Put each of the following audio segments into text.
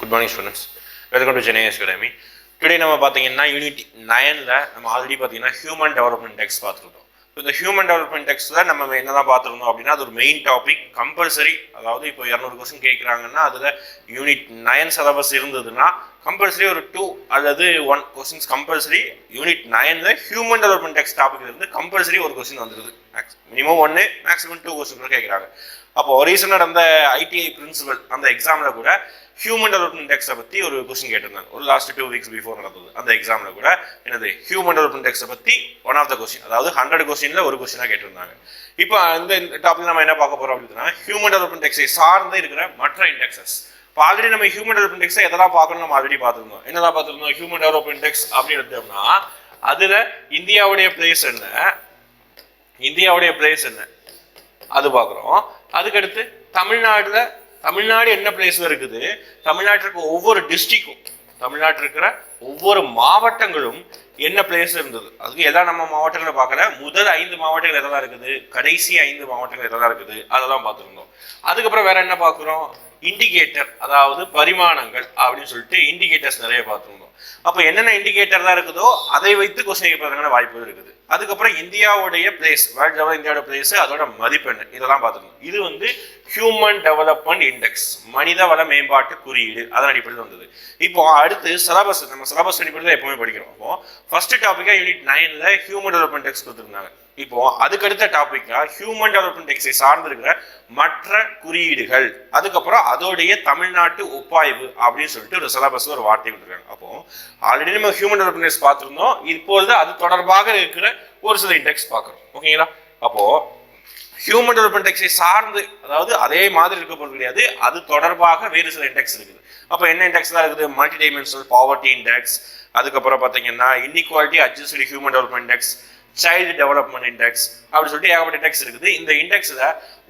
Good morning students welcome to Chennai academy today நம்ம பார்த்தீங்கன்னா unit நைனில் நம்ம ஆல்ரெடி பார்த்தீங்கன்னா ஹியூமன் டெவலப்மெண்ட் டெக்ஸ் இப்போ இந்த ஹியூமன் டெவலப்மெண்ட் டெக்ஸ்ட்டில் நம்ம என்னதான் பார்த்துருந்தோம் அப்படின்னா அது ஒரு மெயின் டாபிக் கம்பல்சரி அதாவது இப்போ இரநூறு கொஸ்டின் கேட்குறாங்கன்னா அதில் யூனிட் நயன் சிலபஸ் இருந்ததுன்னா கம்பல்சரி ஒரு டூ அல்லது ஒன் கொஸ்டின்ஸ் கம்பல்சரி யூனிட் நயனில் ஹியூமன் டெவலப்மெண்ட் டெக்ஸ்ட் டாபிக்லேருந்து கம்பல்சரி ஒரு கொஸ்டின் வந்துருது. மினிமம் ஒன்று மேக்ஸிமம் டூ கொஸ்டின் கூட கேட்குறாங்க. அப்போ ரீசெண்டாக நடந்த ஐடிஐ பிரின்சிபல் அந்த எக்ஸாமில் கூட ஹியூமன் டெவலப்மெண்ட் இண்டெக்ஸை பற்றி ஒரு கொஸ்டின் கேட்டிருந்தாங்க. ஒரு லாஸ்ட் டூ வீக்ஸ் பிஃபோர் நடந்தது. அந்த எக்ஸாமில் கூட என்னது? ஹியூமன் டெவலப்மெண்ட் இண்டெக்ஸை பற்றி ஒன் ஆஃப் த கொஸ்டின் அதாவது ஹண்ட்ரட் கொஸ்டினில் ஒரு கொஸ்டினாக கேட்டிருந்தாங்க. இப்போ இந்த டாப்பில் நம்ம என்ன பார்க்க போகிறோம் அப்படின்னா ஹியூமன் டெவலப்மெண்ட் இண்டெக்ஸை சார்ந்து இருக்கிற மற்ற இண்டெக்ஸஸ் இப்போ ஆல்ரெடி நம்ம ஹியூமன் டெவலப்மெண்ட் இண்டெக்ஸை எதெல்லாம் பார்க்கணும் நம்ம ஆல்ரெடி பார்த்துருந்தோம். என்னதான் பார்த்துருந்தோம்? ஹியூமன் டெவலப்மெண்ட் இண்டெக்ஸ் அப்படின்னு எடுத்தோம்னா அதில் இந்தியாவுடைய பிளேஸ் என்ன? இந்தியாவுடைய பிளேஸ் என்ன? அது பார்க்குறோம். அதுக்கடுத்து தமிழ்நாடுல தமிழ்நாடு என்ன பிளேஸ்ல இருக்குது? தமிழ்நாட்டில் இருக்க ஒவ்வொரு டிஸ்ட்ரிக்கும் தமிழ்நாட்டில் இருக்கிற ஒவ்வொரு மாவட்டங்களும் என்ன பிளேஸ் இருந்தது? அதுக்கு எல்லாம் நம்ம மாவட்டங்களை பார்க்கல. முதல் ஐந்து மாவட்டங்கள் எதெல்லாம் இருக்குது? கடைசி ஐந்து மாவட்டங்கள் எதெல்லாம் இருக்குது? அதெல்லாம் பார்த்துருந்தோம். அதுக்கப்புறம் வேற என்ன பார்க்குறோம்? இண்டிகேட்டர் அதாவது பரிமாணங்கள் அப்படின்னு சொல்லிட்டு இண்டிகேட்டர்ஸ் நிறைய பார்த்துருந்தோம். அப்போ என்னென்ன இண்டிகேட்டர் தான் இருக்குதோ அதை வைத்து கொஸ்டின் கேட்பதற்கான வாய்ப்புகள் இருக்குது. அதுக்கப்புறம் இந்தியாவுடைய பிளேஸ் வேர்ல்ட் லெவல் இந்தியாவோட பிளேஸ் அதோட மதிப்பெண் இதெல்லாம் பார்த்துக்கணும். இது வந்து ஹியூமன் டெவலப்மெண்ட் இண்டெக்ஸ் மனித வள மேம்பாட்டு குறியீடு. அதன் அடிப்படையில் வந்தது. இப்போ அடுத்து சிலபஸ் நம்ம சிலபஸ் அடிப்படையில் எப்பவுமே படிக்கிறோம். அப்போ ஃபர்ஸ்ட் டாப்பிக்கா யூனிட் நைனில் ஹியூமன் டெவலப்மெண்ட் இண்டெக்ஸ் கொடுத்துருந்தாங்க. இப்போ அதுக்கடுத்த டாபிக்னா ஹியூமன் டெவலப்மெண்ட் டெக்ஸை சார்ந்திருக்கிற மற்ற குறியீடுகள். அதுக்கப்புறம் அதோடைய தமிழ்நாட்டு ஒப்பாய்வு அப்படின்னு சொல்லிட்டு ஒரு சிலபஸ் ஒரு வார்த்தை கொடுத்துருக்காங்க. அப்போ ஆல்ரெடி நம்ம ஹியூமன் டெவலப்மெண்ட் பார்த்துருந்தோம். இப்போது அது தொடர்பாக இருக்கிற ஒரு சில இண்டெக்ஸ் பார்க்குறோம். ஓகேங்களா அப்போ ஹியூமன் டெவலப்மெண்ட் இண்டெக்ஸை சார்ந்து அதாவது அதே மாதிரி இருக்க போகிறது கிடையாது அது தொடர்பாக வேறு சில இண்டெக்ஸ் இருக்குது. அப்போ என்ன இண்டெக்ஸ் தான் இருக்குது? மல்டி டைமென்ஷனல் பாவர்ட்டி இண்டெக்ஸ் அதுக்கப்புறம் பார்த்தீங்கன்னா inequality adjust human development index child development index அப்படின்னு சொல்லிட்டு ஏகப்பட்ட இண்டெக்ஸ் இருக்குது. இந்த இண்டெக்ஸில்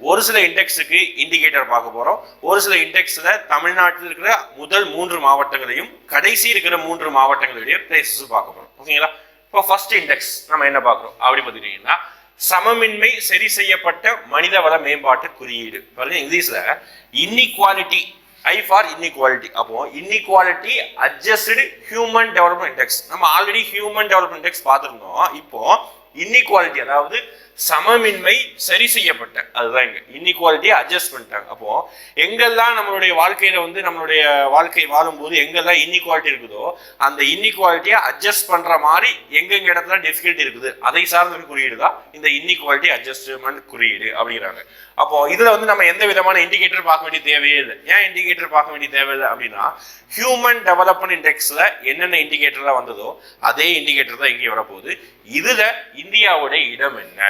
ஒரு சில இண்டெக்ஸுக்கு இண்டிகேட்டர் பார்க்க போகிறோம் ஒரு சில இண்டெக்ஸில் தமிழ்நாட்டில் இருக்கிற முதல் மூன்று மாவட்டங்களையும் கடைசி இருக்கிற மூன்று மாவட்டங்களுடைய பிளேசஸும் பார்க்க போகிறோம் ஓகேங்களா இப்போ ஃபர்ஸ்ட் இண்டெக்ஸ் நம்ம என்ன பார்க்குறோம்? அப்படி பார்த்துக்கிட்டிங்கன்னா சமமின்மை சரி செய்யப்பட்ட மனித வள மேம்பாட்டு குறியீடு. பாருங்க இங்கிலீஷ்ல இன்இக்வாலிட்டி ஐ ஃபார் இன்இக்வாலிட்டி அப்போ inequality adjust human development index நம்ம ஆல்ரெடி ஹியூமன் டெவலப்மெண்ட் இண்டெக்ஸ் பார்த்துருந்தோம். இப்போ இன்இக்வாலிட்டி அதாவது சமமின்மை சரி செய்யப்பட்ட. அதுதான் இங்க. இன்இக்வாலிட்டியை அட்ஜஸ்ட் பண்ணிட்டாங்க அப்போ எங்கெல்லாம் நம்மளுடைய வாழ்க்கையில வந்து நம்மளுடைய வாழ்க்கை வாழும்போது எங்கெல்லாம் இன்இக்வாலிட்டி இருக்குதோ அந்த இன்இக்வாலிட்டியை அட்ஜஸ்ட் பண்ற மாதிரி எங்கெங்க இடத்துல டிஃபிகல்ட்டி இருக்குது அதை சார்ந்த குறியீடு தான் இந்த இன்இக்வாலிட்டி அட்ஜஸ்ட்மெண்ட் குறியீடு அப்படிங்கிறாங்க. அப்போ இதுல வந்து நம்ம எந்த விதமான இண்டிகேட்டர் பார்க்க வேண்டிய தேவையே இல்லை. ஏன் இண்டிகேட்டர் பார்க்க வேண்டிய தேவையில்லை அப்படின்னா ஹியூமன் டெவலப்மெண்ட் இண்டெக்ஸ்ல என்னென்ன இண்டிகேட்டர்லாம் வந்ததோ அதே இண்டிகேட்டர் தான் இங்கே வரப்போகுது. இதுல இந்தியாவோட இடம் என்ன?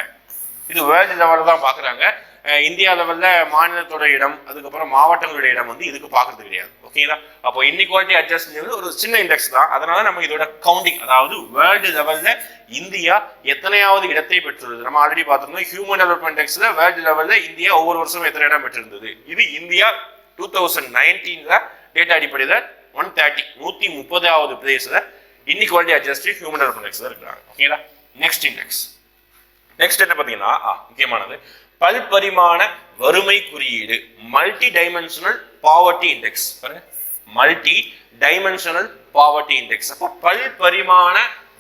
இது வேர்ல்டு லெவலில் தான் பார்க்குறாங்க. இந்தியா லெவலில் மாநிலத்தோட இடம் அதுக்கப்புறம் மாவட்டங்களோட இடம் வந்து இதுக்கு பார்க்கறது கிடையாது. ஓகேங்களா அப்போ இன்இக்வாலிட்டி அட்ஜஸ்ட்ன்றது ஒரு சின்ன இண்டெக்ஸ் தான். அதனால நம்ம இதோட கவுண்டிங் அதாவது வேர்ல்டு லெவலில் இந்தியா எத்தனையாவது இடத்தை பெற்றுள்ளது நம்ம ஆல்ரெடி பார்த்துருந்தோம் ஹியூமன் டெவலப்மெண்ட் இண்டெக்ஸில் வேர்ல்டு லெவலில் இந்தியா ஒவ்வொரு வருஷமும் எத்தனை இடம் பெற்றிருந்தது? இது இந்தியா டூ தௌசண்ட் நைன்டீனில் டேட்டா அடிப்படையில் ஒன் தேர்ட்டி நூற்றி முப்பதாவது பிளேஸில் இன்இக்வாலிட்டி அட்ஜஸ்ட் ஹியூமன் டெவலப்மெண்ட் இண்டெக்ஸில் தான் இருக்கிறாங்க. ஓகேங்களா நெக்ஸ்ட் இண்டெக்ஸ் நெக்ஸ்ட் என்ன பார்த்தீங்கன்னா முக்கியமானது. பல்பரிமாண வறுமை குறியீடு multidimensional poverty index multidimensional poverty index அப்போ பல்பரிமாண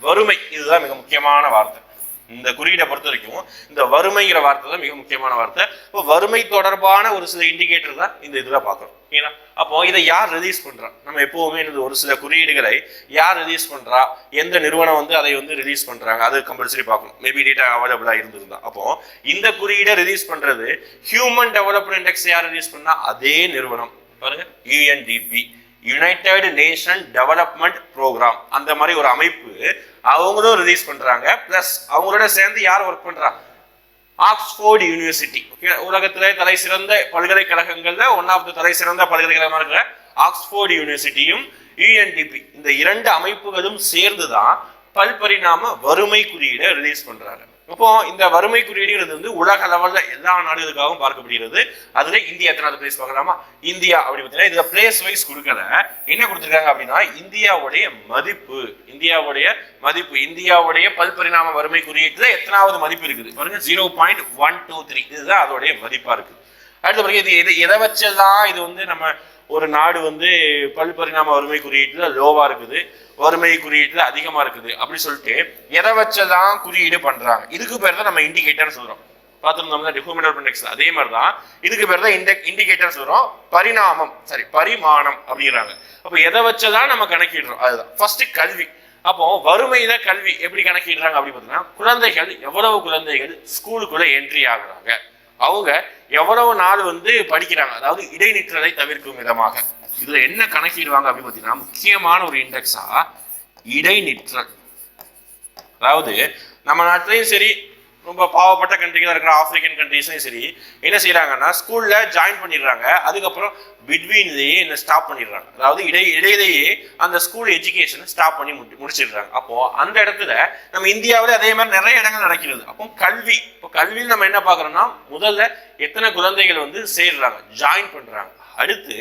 வறுமை இதுதான் மிக முக்கியமான வார்த்தை. இந்த குறியீடை பொறுத்த வரைக்கும் இந்த வறுமைங்கிற வார்த்தை தான் மிக முக்கியமான வார்த்தை. இப்போ வறுமை தொடர்பான ஒரு சில இண்டிகேட்டர் தான் இந்த இதில் பார்க்குறோம். ஓகேங்களா? அப்போ இதை யார் ரிலீஸ் பண்ணுறா நம்ம எப்போவுமே இந்த ஒரு சில குறியீடுகளை யார் ரிலீஸ் பண்ணுறா எந்த நிறுவனம் வந்து அதை வந்து ரிலீஸ் பண்ணுறாங்க அது கம்பல்சரி பார்க்கணும். மேபி டேட்டா அவைலபிளாக இருந்திருந்தா. அப்போ இந்த குறியீடை ரிலீஸ் பண்ணுறது ஹியூமன் டெவலப்மெண்ட் இண்டெக்ஸ் யார் ரிலீஸ் பண்ணால் அதே நிறுவனம். பாருங்க. UNDP united nation development programme அந்த மாதிரி ஒரு அமைப்பு அவங்களும் ரிலீஸ் பண்ணுறாங்க ப்ளஸ் அவங்களோட சேர்ந்து யார் ஒர்க் பண்ணுறா ஆக்ஸ்போர்டு யூனிவர்சிட்டி ஓகே உலகத்தில் தலை சிறந்த பல்கலைக்கழகங்களில் ஒன் ஆஃப் த தலை சிறந்த பல்கலைக்கழகமாக இருக்கிற ஆக்ஸ்போர்டு யூனிவர்சிட்டியும் யூஎன்டிபி இந்த இரண்டு அமைப்புகளும் சேர்ந்து தான் பல்பரிணாம வறுமை குறியீடை ரிலீஸ் பண்ணுறாங்க அப்போ இந்த வறுமை குறியீடுங்கிறது வந்து உலக அளவில் எல்லா நாடுகளுக்காகவும் பார்க்கப்படுகிறது. அதுல இந்தியா எத்தனாவது பிளேஸ் பார்க்கலாமா? இந்தியா அப்படி பார்த்தீங்கன்னா இதுல பிளேஸ் வைஸ் கொடுக்கல. என்ன கொடுத்துருக்காங்க அப்படின்னா இந்தியாவுடைய மதிப்பு. இந்தியாவுடைய மதிப்பு. இந்தியாவுடைய பல்பரிணாம வறுமை குறியீட்டுல எத்தனாவது மதிப்பு இருக்குது? பாருங்க zero point one two three இதுதான் அதோடைய மதிப்பா இருக்குது அடுத்த பிறகு இது எதை எதை வச்சதான் இது வந்து நம்ம ஒரு நாடு வந்து பல்பரிணாம வறுமை குறியீட்டில் லோவாக இருக்குது வறுமை குறியீட்டில் அதிகமாக இருக்குது. அப்படி சொல்லிட்டு எதை வச்சதான் குறியீடு பண்ணுறாங்க இதுக்கு பேர் தான் நம்ம இண்டிகேட்டர்னு சொல்கிறோம் பார்த்துருந்தோம்னா ஹியூமன் டெவலப்மெண்ட் இண்டெக்ஸ் அதே மாதிரி தான் இதுக்கு பேர் தான் இண்டெக் இண்டிகேட்டர்னு சொல்கிறோம் பரிணாமம் சாரி பரிமாணம் அப்படிங்கிறாங்க. அப்போ எதை வச்சதான் நம்ம கணக்கிடுறோம்? அதுதான். ஃபர்ஸ்ட் கல்வி. அப்போ தான் கல்வி எப்படி கணக்கிடுறாங்க அப்படி பார்த்தீங்கன்னா குழந்தைகள் எவ்வளவு குழந்தைகள் ஸ்கூலுக்குள்ள என்ட்ரி ஆகுறாங்க? அவங்க எவ்வளவு நாள் வந்து படிக்கிறாங்க. அதாவது இடைநிற்றலை தவிர்க்கும் விதமாக. இதுல என்ன கணக்கிடுவாங்க அப்படின்னு பார்த்தீங்கன்னா முக்கியமான ஒரு இண்டெக்ஸா இடைநிற்றல். அதாவது நம்ம நாட்டிலையும் சரி ரொம்ப பாவப்பட்ட கண்ட்ரிகளாக இருக்கிற ஆப்பிரிக்கன் கண்ட்ரீஸ்லையும் சரி என்ன செய்கிறாங்கன்னா ஸ்கூலில் ஜாயின் பண்ணிடுறாங்க. அதுக்கப்புறம் பிட்வீன்லேயே என்ன ஸ்டாப் பண்ணிடுறாங்க. அதாவது இடை இடையிலேயே அந்த ஸ்கூல் எஜுகேஷன் ஸ்டாப் பண்ணி முடி முடிச்சிடுறாங்க. அப்போது அந்த இடத்துல நம்ம இந்தியாவிலே அதே மாதிரி நிறைய இடங்கள் நடக்கிறது. அப்போ கல்வி இப்போ கல்வியில் நம்ம என்ன பார்க்குறோம்னா முதல்ல எத்தனை குழந்தைகள் வந்து சேர்றாங்க ஜாயின் பண்ணுறாங்க அடுத்து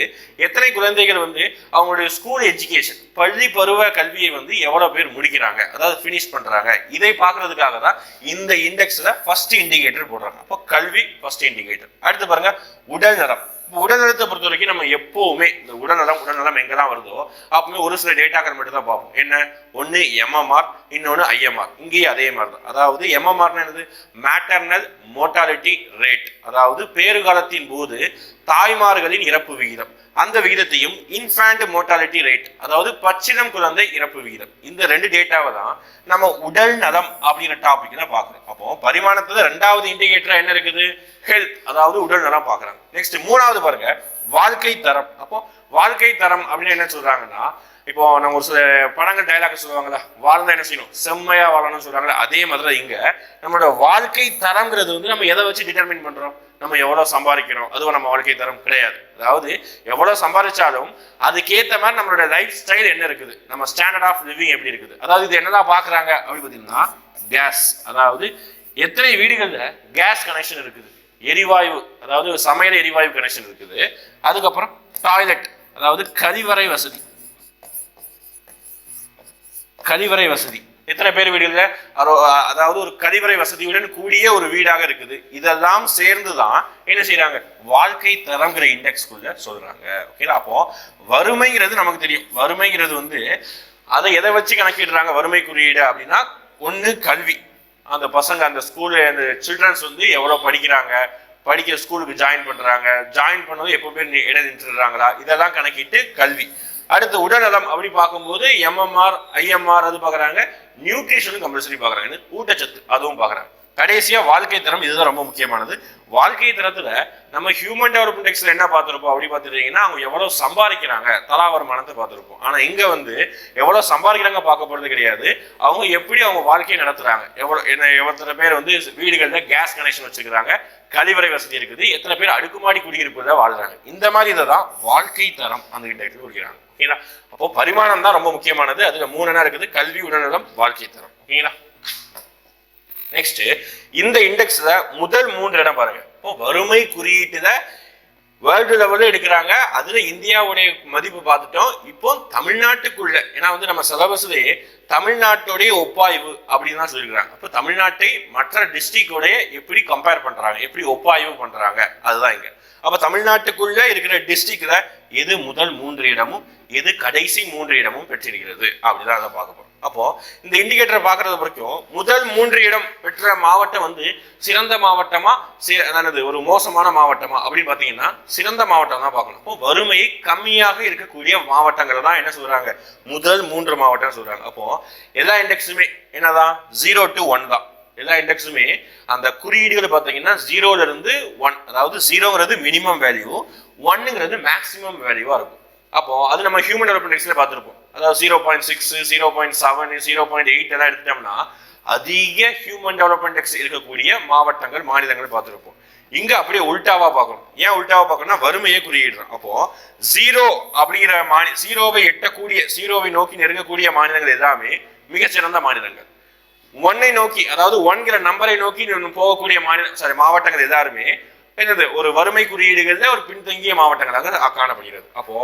எத்தனை குழந்தைகள் வந்து அவங்களுடைய ஸ்கூல் எஜுகேஷன் பள்ளி பருவ கல்வியை வந்து எவ்வளோ பேர் முடிக்கிறாங்க? அதாவது ஃபினிஷ் பண்ணுறாங்க இதை பார்க்கறதுக்காக தான் இந்த இண்டெக்ஸில் ஃபர்ஸ்ட் இண்டிகேட்டர் போடுறாங்க. அப்போ கல்வி ஃபர்ஸ்ட் இண்டிகேட்டர் அடுத்து பாருங்க உடல் நலம். உடல்நலத்தை பொறுத்த வரைக்கும் நம்ம எப்போவுமே இந்த உடல்நலம் உடல்நலம் எங்கெல்லாம் வருதோ அப்பவுமே ஒரு சில டேட்டாக்கள் மட்டும் தான் பார்ப்போம். என்ன? ஒன்று எம்எம்ஆர் இன்னொன்று ஐஎம்ஆர் இங்கேயும் அதே மாதிரி தான். அதாவது எம்எம்ஆர்னா என்னது? மேட்டர்னல் மோட்டாலிட்டி ரேட் அதாவது பேறுகாலத்தின் போது தாய்மார்களின் இறப்பு விகிதம். அந்த விகிதத்தையும் இன்ஃபேண்ட் மோட்டாலிட்டி ரேட் அதாவது பச்சிடம் குழந்தை இறப்பு விகிதம். இந்த ரெண்டு டேட்டாவை தான் நம்ம உடல் நலம் அப்படிங்கிற டாபிக்ல பார்க்குறோம். அப்போ பரிமாணத்துல ரெண்டாவது இண்டிகேட்டரா என்ன இருக்குது? ஹெல்த் அதாவது உடல் நலம் பார்க்குறாங்க. நெக்ஸ்ட் மூணாவது பாருங்க வாழ்க்கை தரம். அப்போ வாழ்க்கை தரம் அப்படின்னு என்ன சொல்றாங்கன்னா இப்போ நம்ம ஒரு சில படங்கள் டைலாக் சொல்லுவாங்களா வாழ்ந்தா என்ன செய்யணும்? செம்மையா வாழணும்னு சொல்றாங்களா அதே மாதிரி தான் இங்க. நம்மளோட வாழ்க்கை தரம்ங்கிறது வந்து நம்ம எதை வச்சு டிட்டர்மின் பண்றோம்? நம்ம எவ்வளோ சம்பாதிக்கிறோம்? அதுவும் நம்ம வாழ்க்கை தரம் கிடையாது. அதாவது எவ்வளோ சம்பாதிச்சாலும் அதுக்கேற்ற மாதிரி நம்மளோட லைஃப் ஸ்டைல் என்ன இருக்குது? நம்ம ஸ்டாண்டர்ட் ஆஃப் லிவிங் எப்படி இருக்குது? அதாவது இது என்னதான் பார்க்குறாங்க அப்படின்னு பார்த்தீங்கன்னா கேஸ் அதாவது எத்தனை வீடுகளில் கேஸ் கனெக்ஷன் இருக்குது? எரிவாயு அதாவது சமையல் எரிவாயு கனெக்ஷன் இருக்குது. அதுக்கப்புறம் டாய்லெட் அதாவது கழிவறை வசதி. கழிவறை வசதி. எத்தனை பேர் வீடுகள்ல அதாவது ஒரு கழிவறை வசதியுடன் கூடிய ஒரு வீடாக இருக்குது. இதெல்லாம் சேர்ந்து தான் என்ன செய்யறாங்க வாழ்க்கை தரங்கிற இண்டெக்ஸ்குள்ள சொல்றாங்க. ஓகேங்களா அப்போ வறுமைங்கிறது நமக்கு தெரியும். வறுமைங்கிறது வந்து அதை எதை வச்சு கணக்கிடுறாங்க? வறுமை குறியீடு அப்படின்னா ஒன்று கல்வி. அந்த பசங்க அந்த ஸ்கூலு அந்த சில்ட்ரன்ஸ் வந்து எவ்வளோ படிக்கிறாங்க? படிக்கிற ஸ்கூலுக்கு ஜாயின் பண்ணுறாங்க ஜாயின் பண்ணது எப்போ பேர் இடம் நின்றுடுறாங்களா? இதெல்லாம் கணக்கிட்டு கல்வி. அடுத்து உடல்நலம் அப்படி பார்க்கும்போது எம்எம்ஆர் ஐஎம்ஆர் அது பார்க்குறாங்க. நியூட்ரிஷனும் கம்பல்சரி பார்க்குறாங்க. ஊட்டச்சத்து அதுவும் பார்க்குறாங்க. கடைசியாக வாழ்க்கை தரம் இதுதான் ரொம்ப முக்கியமானது. வாழ்க்கை தரத்தில் நம்ம ஹியூமன் டெவலப்மெண்ட் டெக்ஸ்ல என்ன பார்த்துருப்போம் அப்படி பார்த்துட்டீங்கன்னா அவங்க எவ்வளோ சம்பாதிக்கிறாங்க? தலா வருமானத்தை பார்த்துருப்போம். ஆனால் இங்கே வந்து எவ்வளோ சம்பாதிக்கிறாங்க பார்க்க கிடையாது. அவங்க எப்படி அவங்க வாழ்க்கையை நடத்துகிறாங்க எவ்வளோ என்ன எத்தனை பேர் வந்து வீடுகளில் கேஸ் கனெக்ஷன் வச்சுக்கிறாங்க கழிவறை வசதி இருக்குது. எத்தனை பேர் அடுக்குமாடி குடியிருப்புல வாழ்றாங்க. இந்த மாதிரி இதை தான் வாழ்க்கை தரம் அந்த இண்டெக்ஸில் கொடுக்குறாங்க ஓகேங்களா அப்போ பரிமாணம் தான் ரொம்ப முக்கியமானது. அதுல மூணு இருக்குது. கல்வி உடல்நலம் வாழ்க்கை தரம். ஓகேங்களா நெக்ஸ்ட் இந்த இண்டெக்ஸ்ல முதல் மூன்று இடம் பாருங்க. இப்போ வறுமை குறியீட்டுல வேர்ல்டு லெவலில் எடுக்கிறாங்க. அதில் இந்தியாவுடைய மதிப்பு பார்த்துட்டோம். இப்போ தமிழ்நாட்டுக்குள்ள ஏன்னா வந்து நம்ம சிலபஸ்லேயே தமிழ்நாட்டுடைய ஒப்பாய்வு அப்படின்னு தான் சொல்லியிருக்காங்க அப்போ தமிழ்நாட்டை மற்ற டிஸ்ட்ரிக்டோடைய எப்படி கம்பேர் பண்ணுறாங்க எப்படி ஒப்பாய்வு பண்ணுறாங்க அதுதான் இங்கே. அப்ப தமிழ்நாட்டுக்குள்ள இருக்கிற டிஸ்ட்ரிக்ட்ல எது முதல் மூன்று இடமும் எது கடைசி மூன்று இடமும் பெற்றிருக்கிறது. அப்படிதான் அதை பார்க்க போறோம். அப்போ இந்த இண்டிகேட்டரை பார்க்கறது வரைக்கும் முதல் மூன்று இடம் பெற்ற மாவட்டம் வந்து சிறந்த மாவட்டமா அதானது ஒரு மோசமான மாவட்டமா? அப்படின்னு பார்த்தீங்கன்னா சிறந்த மாவட்டம் தான் பார்க்கணும். அப்போ வறுமை கம்மியாக இருக்கக்கூடிய மாவட்டங்களை தான் என்ன சொல்றாங்க? முதல் மூன்று மாவட்டம் சொல்றாங்க. அப்போ எல்லா இண்டெக்ஸுமே என்னதான்? ஜீரோ டு ஒன் தான். எல்லா இண்டெக்ஸுமே அந்த குறியீடுகள் பார்த்தீங்கன்னா ஜீரோல இருந்து ஒன் அதாவது ஜீரோங்கிறது மினிமம் வேல்யூ ஒன்னுங்கிறது மேக்ஸிமம் வேல்யூவா இருக்கும். அப்போ அது நம்ம ஹியூமன் டெவலப்மெண்ட் இண்டெக்ஸ்ல பார்த்துருப்போம். அதாவது zero point six zero point seven zero point eight எல்லாம் எடுத்துட்டோம்னா அதிக ஹியூமன் டெவலப்மெண்ட் இண்டெக்ஸ் இருக்கக்கூடிய மாவட்டங்கள் மாநிலங்கள் பார்த்துருப்போம். இங்க அப்படியே உல்டாவா பார்க்கணும். ஏன் உல்டாவா பார்க்கணும்னா வறுமையை குறியிடுறோம் அப்போ ஜீரோ அப்படிங்கிற மாநில ஜீரோவை எட்டக்கூடிய ஜீரோவை நோக்கி நெருங்கக்கூடிய மாநிலங்கள் எல்லாமே மிகச்சிறந்த மாநிலங்கள். ஒன்னை நோக்கி அதாவது ஒன்கிற நம்பரை நோக்கி போகக்கூடிய மாநில சாரி மாவட்டங்கள் எல்லாருமே என்னது ஒரு வறுமை குறியீடுகள்ல ஒரு பின்தங்கிய மாவட்டங்களாக காணப்படுகிறது. அப்போ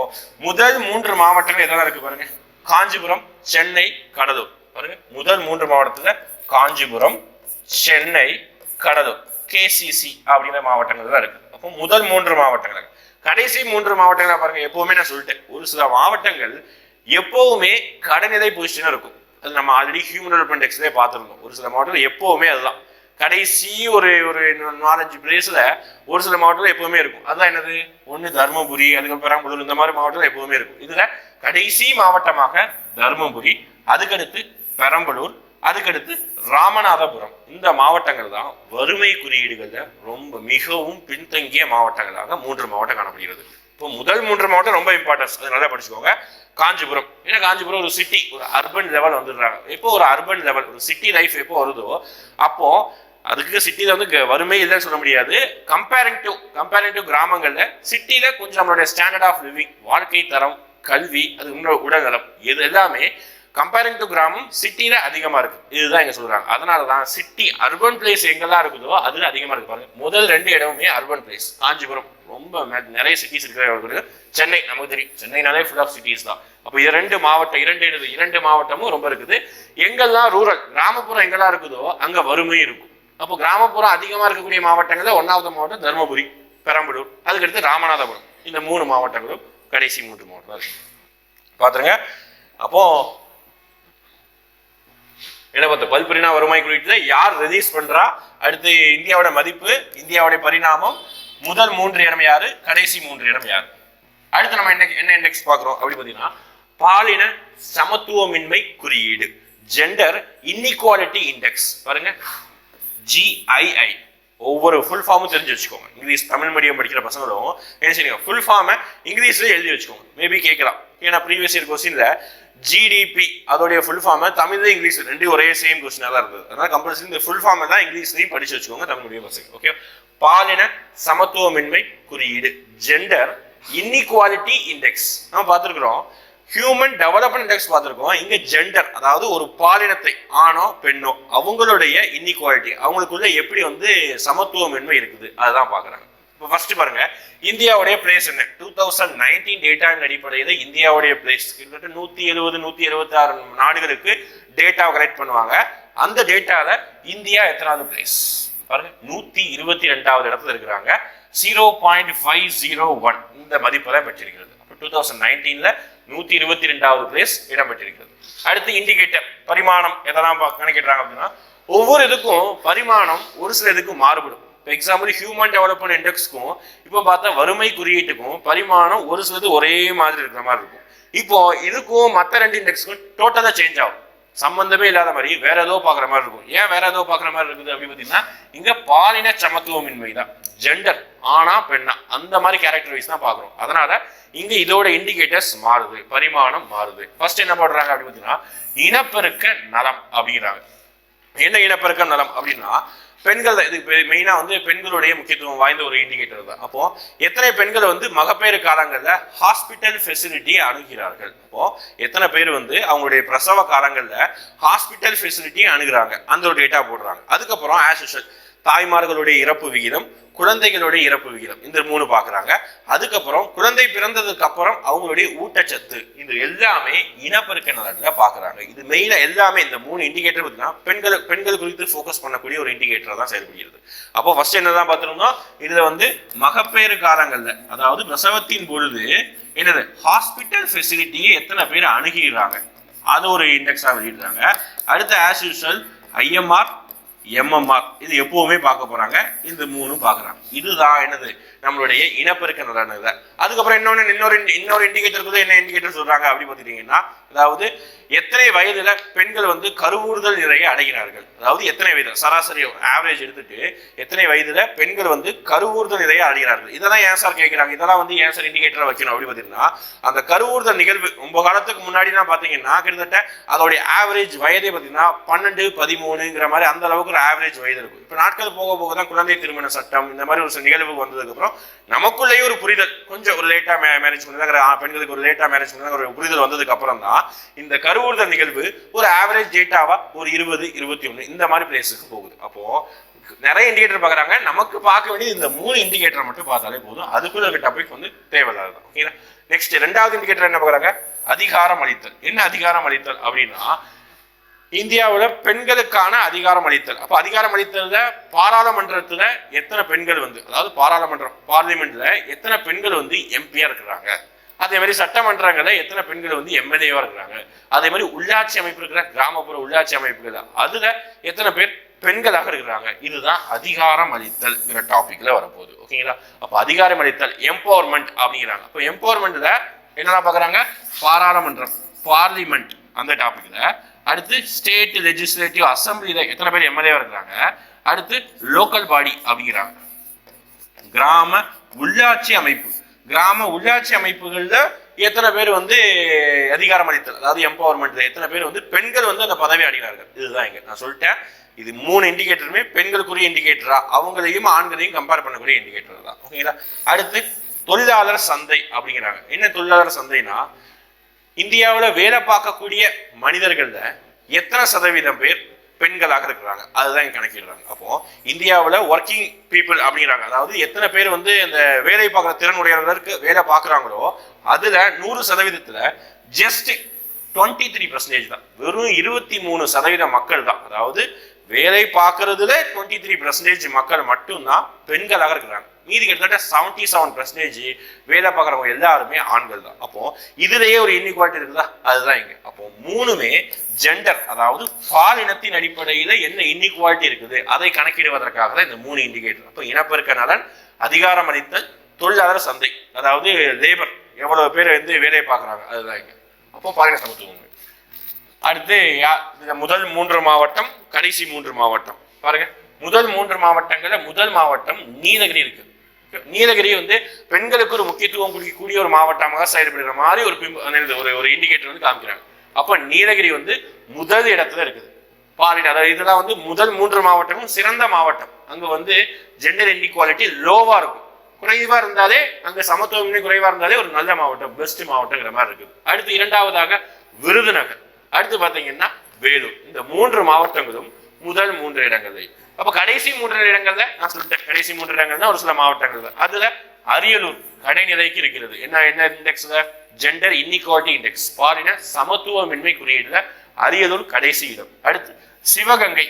முதல் மூன்று மாவட்டங்கள் எதெல்லாம் இருக்கு பாருங்க? காஞ்சிபுரம் சென்னை கடலூர். பாருங்க முதல் மூன்று மாவட்டத்துல காஞ்சிபுரம் சென்னை கடலூர். கேசிசி அப்படிங்கிற மாவட்டங்கள் தான் இருக்கு. அப்போ முதல் மூன்று மாவட்டங்கள். கடைசி மூன்று மாவட்டங்களை பாருங்க எப்பவுமே நான் சொல்லிட்டேன். ஒரு சில மாவட்டங்கள் எப்பவுமே கடைநிலை பொசிஷனா இருக்கும்? அது நம்ம ஆல்ரெடி ஹியூமன் டெவலப்மெண்ட் டெக்ஸ்ட்லேயே பார்த்துருந்தோம். ஒரு சில மாவட்டத்தில் எப்போவுமே அதுதான். கடைசி ஒரு ஒரு நாலஞ்சு பிளேஸில் ஒரு சில மாவட்டத்தில் எப்போவுமே இருக்கும். அதுதான் என்னது? ஒன்று தருமபுரி அதுக்கப்புறம் பெரம்பலூர் இந்த மாதிரி மாவட்டத்தில் எப்போவுமே இருக்கும். இதில் கடைசி மாவட்டமாக தருமபுரி அதுக்கடுத்து பெரம்பலூர் அதுக்கடுத்து ராமநாதபுரம். இந்த மாவட்டங்கள் தான் வறுமை குறியீடுகளில் ரொம்ப மிகவும் பின்தங்கிய மாவட்டங்களாக மூன்று மாவட்டம் காணப்படுகிறது. இப்போ முதல் மூன்று மாவட்டம் ரொம்ப இம்பார்ட்டன்ஸ் அது நல்லா படிச்சுக்கோங்க. காஞ்சிபுரம். ஏன்னா காஞ்சிபுரம் ஒரு சிட்டி ஒரு அர்பன் லெவல் வந்துடுறாங்க. எப்போ ஒரு அர்பன் லெவல் ஒரு சிட்டி லைஃப் எப்போ வருதோ அப்போ அதுக்கு சிட்டியில் வந்து க- வறுமை இல்லைன்னு சொல்ல முடியாது. கம்பேரிங் டு கம்பேரிங் டு கிராமங்களில் சிட்டியில் கொஞ்சம் நம்மளுடைய ஸ்டாண்டர்ட் ஆஃப் லிவிங் வாழ்க்கை தரம் கல்வி அது உடல்நலம் இது எல்லாமே கம்பேரிங் டு கிராமம் சிட்டியில் அதிகமாக இருக்குது இதுதான் இங்கே சொல்கிறாங்க அதனால தான் சிட்டி அர்பன் பிளேஸ் எங்கெல்லாம் இருக்குதோ அது அதிகமாக இருக்கு பாருங்க. முதல் ரெண்டு இடமுமே அர்பன் பிளேஸ் காஞ்சிபுரம். ரொம்ப நிறைய சிட்டிஸ் இருக்கிற சென்னை நமக்கு தெரியும். சென்னைனாலே ஃபுல் ஆஃப் சிட்டிஸ் தான். அப்போ இரண்டு மாவட்டம் இரண்டு இரண்டு மாவட்டமும் ரொம்ப இருக்குது. எங்கெல்லாம் ரூரல் கிராமப்புறம் எங்கெல்லாம் இருக்குதோ அங்கே வறுமை இருக்கும். அப்போ கிராமப்புறம் அதிகமாக இருக்கக்கூடிய மாவட்டங்களில் ஒன்றாவது மாவட்டம் தருமபுரி பெரம்பலூர். அதுக்கடுத்து ராமநாதபுரம். இந்த மூணு மாவட்டங்களும் கடைசி மூன்று மாவட்டம் பார்த்துருங்க அப்போது என்ன பார்த்து பல்பரிணா வருமாய் குறியீட்டுல யார் ரிலீஸ் பண்ணுறா அடுத்து இந்தியாவோட மதிப்பு இந்தியாவோட பரிணாமம் முதல் மூன்று இடம் யாரு? கடைசி மூன்று இடம் யாரு? அடுத்து நம்ம என்ன என்ன இண்டெக்ஸ் பார்க்குறோம் அப்படி பார்த்தீங்கன்னா பாலின சமத்துவமின்மை குறியீடு. ஜெண்டர் இன்இக்வாலிட்டி இண்டெக்ஸ் பாருங்க. ஜிஐஐ ஒவ்வொரு ஃபுல் ஃபார்மும் தெரிஞ்சு வச்சுக்கோங்க. இங்கிலீஷ் தமிழ் மீடியம் படிக்கிற பசங்களும் என்ன செய்யுங்க ஃபுல் ஃபார்மை இங்கிலீஷ்லேயே எழுதி வச்சுக்கோங்க. மேபி கேட்கலாம். ஏன்னா ப்ரீவியஸ் இயர் கொஸ்டினில் ஜிடிபி அதோடைய ஃபுல் ஃபார்மை தமிழ் இங்கிலீஷ் ரெண்டு ஒரே சேம் கொஸ்டினாக தான் இருந்தது அதனால் கம்பல்சரி இந்த ஃபுல் ஃபார்ம் தான் இங்கிலீஷ்லையும் படிச்சு வச்சுக்கோங்க தமிழ் மீடியம் பசங்க ஓகே பாலின சமத்துவமின்மை குறியீடு ஜெண்டர் இன்இக்வாலிட்டி இண்டெக்ஸ் நம்ம பார்த்துருக்குறோம். ஹியூமன் டெவலப்மெண்ட் இண்டெக்ஸ் பார்த்துருக்கோம். இங்கே ஜெண்டர் அதாவது ஒரு பாலினத்தை ஆணோ பெண்ணோ அவங்களுடைய இன்இக்வாலிட்டி அவங்களுக்குள்ள எப்படி வந்து சமத்துவமின்மை இருக்குது அதுதான் பார்க்குறாங்க. இப்போ ஃபர்ஸ்ட் பாருங்க இந்தியாவுடைய பிளேஸ் என்ன? டூ தௌசண்ட் நைன்டீன் டேட்டாவின் அடிப்படையில் இந்தியாவுடைய பிளேஸ் கிட்டத்தட்ட நூற்றி எழுபது நூற்றி எழுபத்தி ஆறு நாடுகளுக்கு டேட்டா கலெக்ட் பண்ணுவாங்க. அந்த டேட்டாவில் இந்தியா எத்தனாவது பிளேஸ் பாருங்க நூற்றி இருபத்தி ரெண்டாவது இடத்துல இருக்கிறாங்க. Zero point five zero one இந்த மதிப்பை தான் பெற்றிருக்கிறது. அப்போ டூ தௌசண்ட் நைன்டீனில் நூற்றி இருபத்தி ரெண்டாவது பிளேஸ் இடம் பெற்றிருக்கிறது. அடுத்து இண்டிகேட்டர் பரிமாணம் எதெல்லாம் கணக்கிடுறாங்க அப்படின்னா ஒவ்வொரு இதுக்கும் பரிமாணம் ஒரு சில இதுக்கு மாறுபடும். இப்போ எக்ஸாம்பிள் ஹியூமன் டெவலப்மெண்ட் இண்டெக்ஸ்க்கும் இப்போ பார்த்தா வறுமை குறியீட்டுக்கும் பரிமாணம் ஒரு சிலது ஒரே மாதிரி இருக்கிற மாதிரி இருக்கும். இப்போ இதுக்கும் மற்ற ரெண்டு இண்டெக்ஸ்க்கும் டோட்டலாக சேஞ்ச் ஆகும். சம்பந்தமே இல்லாத மாதிரி வேற ஏதோ பார்க்குற மாதிரி இருக்கும். ஏன் வேற ஏதோ பார்க்குற மாதிரி இருக்குது அப்படின்னு பார்த்தீங்கன்னா இங்கே பாலின சமத்துவமின்மை தான். ஜெண்டர் ஆனா பெண்ணா அந்த மாதிரி கேரக்டர் வைஸ் தான் பார்க்குறோம். அதனால இங்க இதோட இண்டிகேட்டர்ஸ் மாறுது பரிமாணம் மாறுது. ஃபர்ஸ்ட் என்ன பண்றாங்க அப்படின்னு பார்த்தீங்கன்னா இனப்பெருக்க நலம் அப்படிங்கிறாங்க. என்ன இனப்பெருக்க நலம் அப்படின்னா பெண்கள் தான். இது மெயினாக வந்து பெண்களுடைய முக்கியத்துவம் வாய்ந்த ஒரு இண்டிகேட்டர் தான். அப்போ எத்தனை பெண்கள் வந்து மகப்பேறு காலங்களில் ஹாஸ்பிட்டல் ஃபெசிலிட்டியை அணுகிறார்கள்? அப்போ எத்தனை பேர் வந்து அவங்களுடைய பிரசவ காலங்களில் ஹாஸ்பிட்டல் ஃபெசிலிட்டியை அணுகிறாங்க? அந்த ஒரு டேட்டா போடுறாங்க. அதுக்கப்புறம் ஆஸ் யூஷுவல் தாய்மார்களுடைய இறப்பு விகிதம் குழந்தைகளுடைய இறப்பு விகிதம். இந்த மூணு பார்க்குறாங்க. அதுக்கப்புறம் குழந்தை பிறந்ததுக்கு அப்புறம் அவங்களுடைய ஊட்டச்சத்து. இது எல்லாமே இனப்பெருக்க நலன்ல பார்க்குறாங்க. இது மெயினாக எல்லாமே இந்த மூணு இண்டிகேட்டர் பார்த்தீங்கன்னா பெண்கள் பெண்கள் குறித்து ஃபோக்கஸ் பண்ணக்கூடிய ஒரு இண்டிகேட்டர் தான் செயல்படுகிறது. அப்போ ஃபர்ஸ்ட் என்னதான் பார்த்துருந்தோம்? இதில் வந்து மகப்பேறு காலங்களில் அதாவது பிரசவத்தின் பொழுது என்னது? ஹாஸ்பிட்டல் ஃபெசிலிட்டியை எத்தனை பேர் அணுகிறாங்க அது ஒரு இண்டெக்ஸாக வெளியிடுறாங்க. அடுத்து ஆஸ் யூஸ்வல் ஐஎம்ஆர் எம்எம்ஆர் இது எப்பவுமே பார்க்க போறாங்க. இந்த மூணும் பார்க்குறாங்க. இதுதான் என்னது? நம்மளுடைய இனப்பெருக்க நடனது அதுக்கப்புறம் இன்னொன்று இன்னொரு இன்னொரு இண்டிகேட்டர் என்ன இண்டிகேட்டர் சொல்றாங்க அப்படி பார்த்துட்டீங்கன்னா அதாவது எத்தனை வயதுல பெண்கள் வந்து கருவூறுதல் நிறைய அடைகிறார்கள்? அதாவது எத்தனை வயது? சராசரி ஆவரேஜ் எடுத்துட்டு எத்தனை வயதுல பெண்கள் வந்து கருவூறுதல் நிறைய அடைகிறார்கள்? இதெல்லாம் ஏன் சார் கேட்குறாங்க இதெல்லாம் வந்து ஏன் சார் இண்டிகேட்டரை வைக்கணும் அப்படி பார்த்தீங்கன்னா அந்த கருவூறுதல் நிகழ்வு ரொம்ப காலத்துக்கு முன்னாடிலாம் பார்த்தீங்கன்னா கிட்டத்தட்ட அதோடைய ஆவரேஜ் வயதே பார்த்தீங்கன்னா பன்னெண்டு பதிமூணுங்கிற மாதிரி அந்த அளவுக்கு ஒரு ஆவரேஜ் வயது இருக்கும். இப்போ நாட்கள் போக போக தான் குழந்தை திருமண சட்டம் இந்த மாதிரி ஒரு நிகழ்வு வந்ததுக்கப்புறம் அப்புறம் நமக்குள்ளேயே ஒரு புரிதல். கொஞ்சம் ஒரு லேட்டாக மே மேரேஜ் பண்ணுறாங்க பெண்களுக்கு ஒரு லேட்டா மேரேஜ் பண்ணுறாங்க ஒரு புரிதல் வந்ததுக்கு அப்புறம் தான் இந்த கருவூர்தல் நிகழ்வு ஒரு ஆவரேஜ் டேட்டாவா ஒரு இருபது இருபத்தி ஒன்று இந்த மாதிரி பிளேஸுக்கு போகுது. அப்போ நிறைய இண்டிகேட்டர் பார்க்குறாங்க. நமக்கு பார்க்க வேண்டியது இந்த மூணு இண்டிகேட்டர் மட்டும் பார்த்தாலே போதும். அதுக்குள்ள இருக்க டாபிக் வந்து தேவையில்லாத ஓகேங்களா நெக்ஸ்ட் ரெண்டாவது இண்டிகேட்டர் என்ன பார்க்குறாங்க? அதிகாரம் அளித்தல். என்ன அதிகாரம் அளித்தல் அப்படின்னா இந்தியாவில் பெண்களுக்கான அதிகாரம் அளித்தல். அப்போ அதிகாரம் அளித்தல்ல பாராளுமன்றத்தில் எத்தனை பெண்கள் வந்து அதாவது பாராளுமன்றம் பார்லிமெண்ட்டில் எத்தனை பெண்கள் வந்து எம்பியாக இருக்கிறாங்க? அதே மாதிரி சட்டமன்றங்களில் எத்தனை பெண்கள் வந்து எம்எல்ஏவாக இருக்கிறாங்க? அதே மாதிரி உள்ளாட்சி அமைப்பு இருக்கிற கிராமப்புற உள்ளாட்சி அமைப்புகள் அதில் எத்தனை பேர் பெண்களாக இருக்கிறாங்க? இதுதான் அதிகாரம் அளித்தல்ங்கிற டாபிக்ல வரப்போகுது. ஓகேங்களா அப்போ அதிகாரம் அளித்தல் எம்பவர்மெண்ட் அப்படிங்கிறாங்க. அப்போ எம்பவர்மெண்ட்டில் என்னென்ன பார்க்குறாங்க? பாராளுமன்றம் பார்லிமெண்ட் அந்த டாபிக்ல அடுத்து ஸ்டேட் லெஜிஸ்லேட்டிவ் அசம்பிளியில் எத்தனை பேர் எம்எல்ஏ இருக்கிறாங்க? அடுத்து லோக்கல் பாடி அப்படிங்கிறாங்க. கிராம உள்ளாட்சி அமைப்பு. கிராம உள்ளாட்சி அமைப்புகள்ல எத்தனை பேர் வந்து அதிகாரம் அளித்தல் அதாவது எம்பவர்மெண்ட்ல எத்தனை பேர் வந்து பெண்கள் வந்து அந்த பதவி அடைகிறார்கள்? இதுதான் இங்கே. நான் சொல்லிட்டேன். இது மூணு இண்டிகேட்டருமே பெண்களுக்குரிய இண்டிகேட்டரா அவங்களையும் ஆண்களையும் கம்பேர் பண்ணக்கூடிய இண்டிகேட்டர் தான். ஓகேங்களா அடுத்து தொழிலாளர் சந்தை அப்படிங்கிறாங்க. என்ன தொழிலாளர் சந்தைனா இந்தியாவில் வேலை பார்க்கக்கூடிய மனிதர்களில் எத்தனை சதவீதம் பேர் பெண்களாக இருக்கிறாங்க? அதுதான் இங்கே கணக்கிடுறாங்க அப்போ இந்தியாவில் ஒர்க்கிங் பீப்புள் அப்படிங்கிறாங்க. அதாவது எத்தனை பேர் வந்து இந்த வேலை பார்க்குற திறனுடையவர்களுக்கு வேலை பார்க்குறாங்களோ அதில் நூறு சதவீதத்தில் ஜஸ்ட் டுவெண்ட்டி த்ரீ பர்சன்டேஜ் தான். வெறும் இருபத்தி மூணு சதவீத மக்கள் தான். அதாவது வேலை பார்க்கறதுல டுவெண்ட்டி த்ரீ பர்சன்டேஜ் மக்கள் மட்டும்தான் பெண்களாக இருக்கிறாங்க. மீதி கிட்டத்தட்ட செவன்டி செவன் பர்சன்டேஜ் வேலை பார்க்குறவங்க எல்லாருமே ஆண்கள் தான். அப்போ இதுலயே ஒரு இன்இக்வாலிட்டி இருக்குதா? அதுதான் இங்க. அப்போ மூணுமே ஜெண்டர் அதாவது பாலினத்தின் அடிப்படையில் என்ன இன்இக்வாலிட்டி இருக்குது? அதை கணக்கிடுவதற்காக தான் இந்த மூணு இண்டிகேட்டர் அப்போ இனப்பெருக்க நலன் அதிகாரம் அளித்தல் தொழிலாளர் சந்தை அதாவது லேபர் எவ்வளவு பேர் வந்து வேலையை பார்க்குறாங்க? அதுதான் இங்க. அப்போ பாலின சமத்துவம். அடுத்து யா- இந்த முதல் மூன்று மாவட்டம் கடைசி மூன்று மாவட்டம். பாருங்க முதல் மூன்று மாவட்டங்களில் முதல் மாவட்டம் நீலகிரி இருக்கு. நீலகிரி வந்து பெண்களுக்கு ஒரு முக்கியத்துவம் கொடுக்கக்கூடிய ஒரு மாவட்டமாக செயல்படுகிற மாதிரி ஒரு பின் ஒரு ஒரு இண்டிகேட்டர் வந்து காமிக்கிறாங்க. அப்போ நீலகிரி வந்து முதல் இடத்துல இருக்குது. பாலின அதாவது இதெல்லாம் வந்து முதல் மூன்று மாவட்டமும் சிறந்த மாவட்டம். அங்கே வந்து ஜெண்டர் இன்இக்வாலிட்டி லோவாக இருக்கும். குறைவாக இருந்தாலே அங்கே சமத்துவமின்மை குறைவாக இருந்தாலே ஒரு நல்ல மாவட்டம் பெஸ்ட் மாவட்டங்கிற மாதிரி இருக்குது. அடுத்து இரண்டாவதாக விருதுநகர். அடுத்து பார்த்தீங்கன்னா வேலூர். இந்த மூன்று மாவட்டங்களும் முதல் மூன்று இடங்களில் அப்ப கடைசி மூன்று இடங்கள்ல நான் சொல்லிட்டேன் கடைசி மூன்று இடங்கள் தான் ஒரு சில மாவட்டங்கள் அதுல அரியலூர் கடைநிலைக்கு இருக்கிறது. என்ன என்ன இண்டெக்ஸ்ல ஜெண்டர் இன்இக்வாலிட்டி இண்டெக்ஸ் பாலின சமத்துவமின்மை குறியீடுல அரியலூர் கடைசி இடம். அடுத்து சிவகங்கை.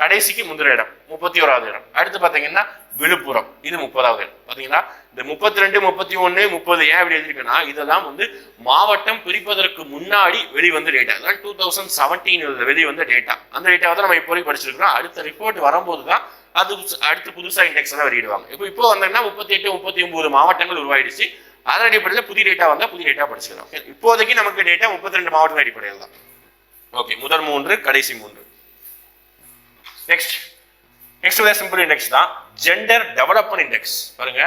கடைசிக்கு முந்திர இடம் முப்பத்தி ஓராவது இடம். அடுத்து பார்த்தீங்கன்னா விழுப்புரம். இது முப்பதாவது இடம். பார்த்தீங்கன்னா இந்த முப்பத்தி ரெண்டு முப்பத்தி ஒன்று முப்பது ஏன் இப்படி எழுதிருக்குன்னா இதெல்லாம் வந்து மாவட்டம் பிரிப்பதற்கு முன்னாடி வெளிவந்த டேட்டா அதான் டூ தௌசண்ட் செவன்டீன் வெளிவந்த டேட்டா அந்த டேட்டாவை தான் நம்ம இப்போ வரைக்கும் படிச்சிருக்கிறோம். அடுத்த ரிப்போர்ட் வரும்போது தான் அது அடுத்து புதுசாக இண்டெக்ஸ் தான் வெளியிடுவாங்க. இப்போ இப்போ வந்தீங்கன்னா முப்பத்தி எட்டு முப்பத்தி ஒன்பது மாவட்டங்கள் உருவாயிடுச்சு. அதன் அடிப்படையில் புதிய டேட்டா வந்தால் புதிய டேட்டா படிச்சுக்கலாம். இப்போதைக்கு நமக்கு டேட்டா முப்பத்தி ரெண்டு மாவட்டம் அடிப்படையில் தான் ஓகே. முதல் மூன்று கடைசி மூன்று. நெக்ஸ்ட் நெக்ஸ்ட் வந்து சிம்பிள் இண்டெக்ஸ் தான். ஜெண்டர் டெவலப்மெண்ட் இண்டெக்ஸ் பாருங்க.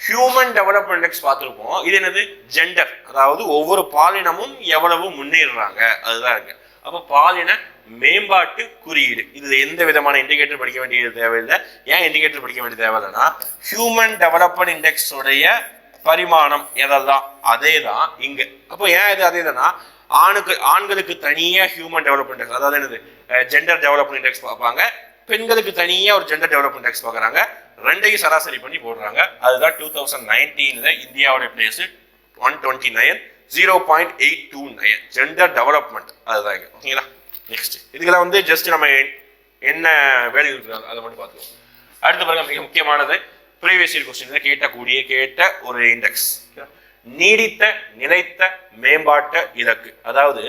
ஹியூமன் டெவலப்மெண்ட் இண்டெக்ஸ் பார்த்துருப்போம் இது என்னது? ஜெண்டர் அதாவது ஒவ்வொரு பாலினமும் எவ்வளவு முன்னேறுறாங்க. அதுதான் இருக்கு. அப்போ பாலின மேம்பாட்டு குறியீடு. இது எந்த விதமான இண்டிகேட்டர் படிக்க வேண்டியது தேவையில்லை. ஏன் இண்டிகேட்டர் படிக்க வேண்டிய தேவையில்லைன்னா ஹியூமன் டெவலப்மெண்ட் இண்டெக்ஸ் உடைய பரிமாணம் எதெல்லாம் அதே தான் இங்கே. அப்போ ஏன் இது அதே தானா ஆணுக்கு ஆண்களுக்கு தனியாக ஹியூமன் டெவலப்மெண்ட் இண்டெக்ஸ் அதாவது என்னது? ஜெண்டர் டெவலப்மெண்ட் இண்டெக்ஸ் பார்ப்பாங்க. பெண்களுக்கு தனியாக ஒரு ஜெண்டர் டெவலப்மெண்ட் இண்டெக்ஸ் பார்க்குறாங்க. ரெண்டையும் சராசரி பண்ணி போடுறாங்க. அதுதான் டூ தௌசண்ட் நைன்டீனில் இந்தியாவோட place one twenty nine zero point eight two nine gender development அதுதான் இங்கே ஓகேங்களா நெக்ஸ்ட் இதுக்கெல்லாம் வந்து ஜஸ்ட் நம்ம என்ன வேலை இருக்கிறாங்க அதை மட்டும் பார்த்துக்கோம் அடுத்து பாருங்க மிக முக்கியமானது. ப்ரீவியஸ் இயர் கொஸ்டின் கேட்டக்கூடிய கேட்ட ஒரு இண்டெக்ஸ் நீடித்த நிலைத்த மேம்பாட்ட இலக்கு. அதாவது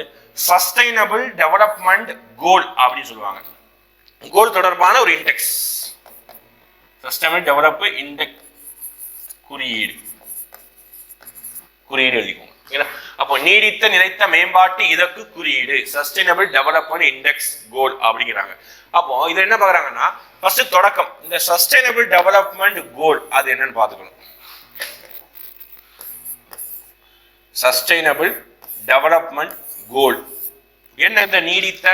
சஸ்டைனபிள் டெவலப்மெண்ட் கோல் அப்படின்னு சொல்லுவாங்க. கோல் தொடர்பான ஒரு இண்டெக்ஸ் சஸ்டைனபிள் டெவலப் இண்டெக்ஸ் குறியீடு. குறியீடு எழுதிக்கோங்க. அப்போ நீடித்த நிலைத்த மேம்பாட்டு இலக்கு குறியீடு. சஸ்டைனபிள் டெவலப்மெண்ட் இண்டெக்ஸ் கோல் அப்படிங்கிறாங்க. அப்போ இதை என்ன பாக்குறாங்கன்னா ஃபர்ஸ்ட் தொடக்கம். இந்த சஸ்டைனபிள் டெவலப்மெண்ட் கோல் அது என்னன்னு பார்த்துக்கணும். சஸ்டைனபிள் டெவலப்மெண்ட் கோல் என்ன இந்த நீடித்த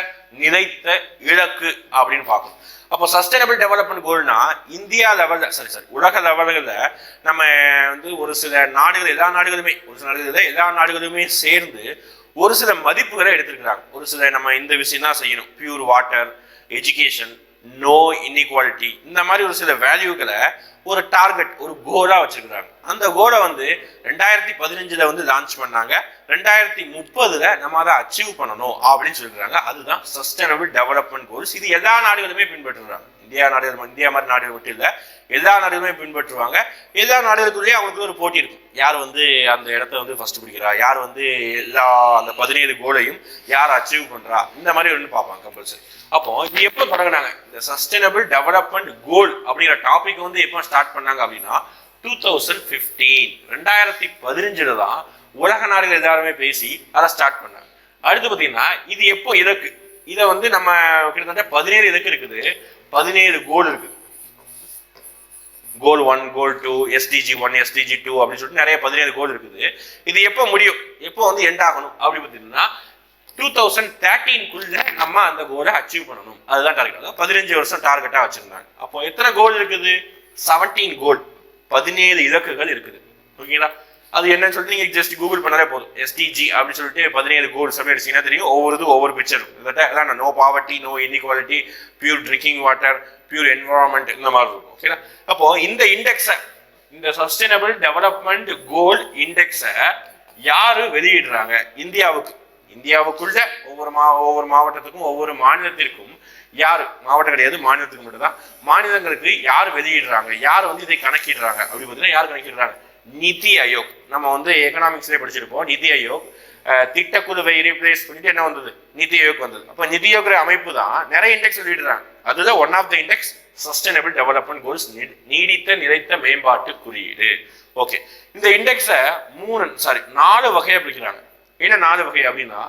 நிலைத்த இலக்கு அப்படின்னு பார்க்கணும். அப்போ சஸ்டைனபிள் டெவலப்மெண்ட் கோல்னா இந்தியா லெவலில் சரி சரி உலக லெவலில் நம்ம வந்து ஒரு சில நாடுகள் எல்லா நாடுகளுமே ஒரு சில நாடுகள் எல்லா நாடுகளுமே சேர்ந்து ஒரு சில மதிப்புகளை எடுத்திருக்கிறாங்க. ஒரு சில நம்ம இந்த விஷயம் தான் செய்யணும். Pure water education no inequality இந்த மாதிரி ஒரு சில வேல்யூக்களை ஒரு டார்கெட் ஒரு கோலாக வச்சுருக்குறாங்க. அந்த கோலை வந்து ரெண்டாயிரத்தி பதினஞ்சில் வந்து லான்ச் பண்ணாங்க. ரெண்டாயிரத்தி முப்பதில் நம்ம அதை அச்சீவ் பண்ணணும் அப்படின்னு சொல்லிடுறாங்க அதுதான் சஸ்டைனபிள் டெவலப்மெண்ட் கோல்ஸ் இது எல்லா நாடுகளுமே பின்பற்றுறாங்க. இந்தியா நாடுகள் இந்தியா மாதிரி நாடுகள் மட்டும் இல்லை எல்லா நாடுகளுமே பின்பற்றுவாங்க. எல்லா நாடுகளுக்குள்ளேயே அவங்களுக்கு ஒரு போட்டி இருக்கும். யார் வந்து அந்த இடத்த வந்து ஃபஸ்ட்டு பிடிக்கிறா? யார் வந்து எல்லா அந்த பதினேழு கோலையும் யார் அச்சீவ் பண்ணுறா இந்த மாதிரி ஒன்று பார்ப்பாங்க கம்பல்சரி அப்போ இது எப்போ தொடங்கினாங்க? இந்த சஸ்டைனபிள் டெவலப்மெண்ட் கோல் அப்படிங்கிற டாபிக் வந்து எப்போ ஸ்டார்ட் பண்ணாங்க அப்படின்னா டூ தௌசண்ட் ஃபிஃப்டீன் ரெண்டாயிரத்தி பதினஞ்சில் தான் உலக நாடுகள் எல்லாருமே பேசி அதை ஸ்டார்ட் பண்ணாங்க. அடுத்து பார்த்தீங்கன்னா இது எப்போ இலக்கு இதை வந்து நம்ம கிட்டத்தட்ட பதினேழு இலக்கு இருக்குது. பதினேழு கோல் இருக்குது goal one goal two SDG one SDG two அப்படின்னு சொல்லிட்டு நிறைய பதினேழு கோல் இருக்குது. இது எப்போ முடியும்? எப்போ வந்து எண்ட் ஆகணும்? அப்படி பார்த்தீங்கன்னா டூ தௌசண்ட் தேர்ட்டீன்குள்ள நம்ம அந்த கோலை அச்சீவ் பண்ணணும். அதுதான் டார்கெட் அதாவது பதினஞ்சு வருஷம் டார்கெட்டாக வச்சிருந்தாங்க. அப்போ எத்தனை கோல் இருக்குது? செவன்டீன் கோல் பதினேழு இலக்குகள் இருக்குது. ஓகேங்களா? அது என்னன்னு சொல்லிட்டு நீங்க ஜஸ்ட் கூகுள் பண்ணாலே போதும். எஸ்டிஜி அப்படின்னு சொல்லிட்டு பதினேழு கோல்ஸ் அப்படி தெரியும். ஒவ்வொரு இது ஒவ்வொரு பிக்சர் அதான் no poverty no inequality pure drinking water pure environment இந்த மாதிரி இருக்கும். ஓகேங்களா அப்போ இந்த இண்டெக்ஸை இந்த சஸ்டைனபிள் டெவலப்மெண்ட் கோல் இண்டெக்ஸை யாரு வெளியிடுறாங்க? இந்தியாவுக்கு. இந்தியாவுக்குள்ள ஒவ்வொரு மா ஒவ்வொரு மாவட்டத்துக்கும் ஒவ்வொரு மாநிலத்திற்கும் யார்? மாவட்டம் கிடையாது மாநிலத்துக்கு மட்டும்தான். மாநிலங்களுக்கு யார் வெளியிடுறாங்க? யார் வந்து இதை கணக்கிடுறாங்க? அப்படி பார்த்தீங்கன்னா யார் கணக்கிடுறாங்க? நிதி ஆயோக். நம்ம வந்து எக்கனாமிக்ஸ்லேயே படிச்சிருப்போம். நிதி ஆயோக். திட்டக்குழுவை ரீப்ளேஸ் பண்ணிட்டு என்ன வந்தது? நிதி ஆயோக் வந்தது. அப்போ நிதி ஆயோக்கிற அமைப்பு தான் நிறைய இண்டெக்ஸ் வெளியிடுறாங்க. அதுதான் one of the index sustainable development goals நீடித்த நிலைத்த மேம்பாட்டு குறியீடு. ஓகே இந்த இண்டெக்ஸை மூணு சாரி நாலு வகையாக பிரிக்கிறாங்க. என்ன நாலு வகை அப்படின்னா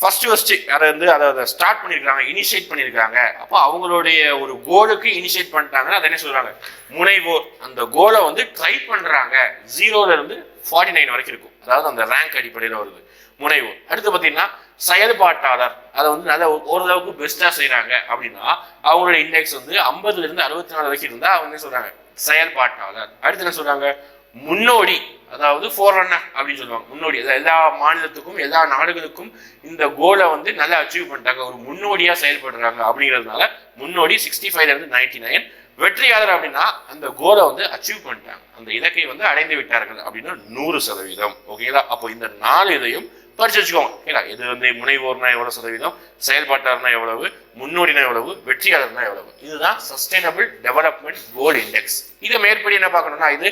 ஃபஸ்ட்டு ஃபஸ்ட்டு அதை வந்து அதை அதை ஸ்டார்ட் பண்ணியிருக்காங்க இனிஷியேட் பண்ணியிருக்காங்க அப்போ அவங்களுடைய ஒரு கோலுக்கு இனிஷியேட் பண்ணிட்டாங்கன்னா அதை என்ன சொல்கிறாங்க முனைவோர். அந்த கோலை வந்து ட்ரை பண்ணுறாங்க ஜீரோலேருந்து ஃபார்ட்டி நைன் வரைக்கும் இருக்கும். அதாவது அந்த ரேங்க் அடிப்படையில் வருது. முனைவோர். அடுத்து பார்த்தீங்கன்னா செயல்பாட்டாளர். அதை வந்து நல்ல ஓரளவுக்கு பெஸ்ட்டாக செய்கிறாங்க அப்படின்னா அவங்களோட இண்டெக்ஸ் வந்து ஐம்பதுலேருந்து அறுபத்தி நாலு வரைக்கும் இருந்தால் அவங்க என்ன சொல்கிறாங்க செயல்பாட்டாளர். அடுத்து என்ன சொல்கிறாங்க முன்னோடி. அதாவது ஃபோர் ரன்னர் அப்படின்னு சொல்லுவாங்க. முன்னோடி. அதாவது எல்லா மாநிலத்துக்கும் எல்லா நாடுகளுக்கும் இந்த கோலை வந்து நல்லா அச்சீவ் பண்ணிட்டாங்க. ஒரு முன்னோடியாக செயல்படுறாங்க அப்படிங்கிறதுனால முன்னோடி சிக்ஸ்டி ஃபைவ்லேருந்து நைன்டி நைன் வெற்றியாளர் அப்படின்னா அந்த கோலை வந்து அச்சீவ் பண்ணிட்டாங்க. அந்த இலக்கை வந்து அடைந்து விட்டார்கள் அப்படின்னா நூறு சதவீதம். ஓகேங்களா அப்போ இந்த நாலு இதையும் படிச்சு வச்சுக்கோங்க. ஓகேங்களா இது வந்து முனைவோர்னா எவ்வளவு சதவீதம்? செயல்பாட்டார்னா எவ்வளவு? முன்னோடினா எவ்வளவு? வெற்றியாளர்னா எவ்வளவு? இதுதான் சஸ்டைனபிள் டெவலப்மெண்ட் கோல் இண்டெக்ஸ் இதை மேற்படி என்ன பார்க்கணும்னா இது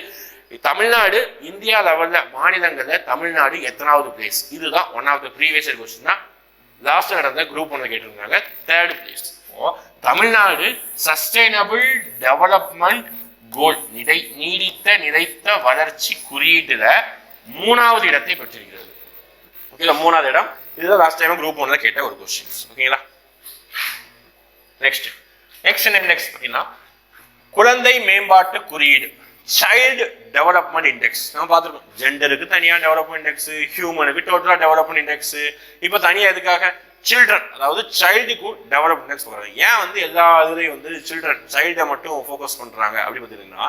தமிழ்நாடு இந்தியா லெவல்ல மாநிலங்கள்ல தமிழ்நாடு எத்தனாவது பிளேஸ் இதுதான் one of the previous question தான். லாஸ்ட் நடந்த குரூப் ஒன்று கேட்டிருந்தாங்க. Third place Tamil Nadu sustainable development goal நிலை நீடித்த நிலைத்த வளர்ச்சி குறியீட்டுல மூணாவது இடத்தை பெற்றிருக்கிறது. ஓகேங்களா மூணாவது இடம். இதுதான் லாஸ்ட் டைம் குரூப் ஒன்ல கேட்ட ஒரு கொஸ்டின்ஸ் ஓகேங்களா நெக்ஸ்ட் நெக்ஸ்ட் என்ன நெக்ஸ்ட் பார்த்தீங்கன்னா குழந்தை மேம்பாட்டு குறியீடு. சைல்டு டெவலப்மெண்ட் இண்டெக்ஸ் நம்ம பார்த்துருக்கோம். ஜெண்டருக்கு தனியாக டெவலப்மெண்ட் இண்டெக்ஸ் ஹியூமனுக்கு டோட்டலாக டெவலப்மெண்ட் இண்டெக்ஸ் இப்போ தனியாக எதுக்காக? சில்ட்ரன் அதாவது சைல்டுக்கு டெவலப் இண்டெக்ஸ் பண்ணுறாங்க ஏன் வந்து எல்லா இதுலேயும் வந்து சில்ட்ரன் சைல்டை மட்டும் ஃபோக்கஸ் பண்ணுறாங்க அப்படி பார்த்தீங்கன்னா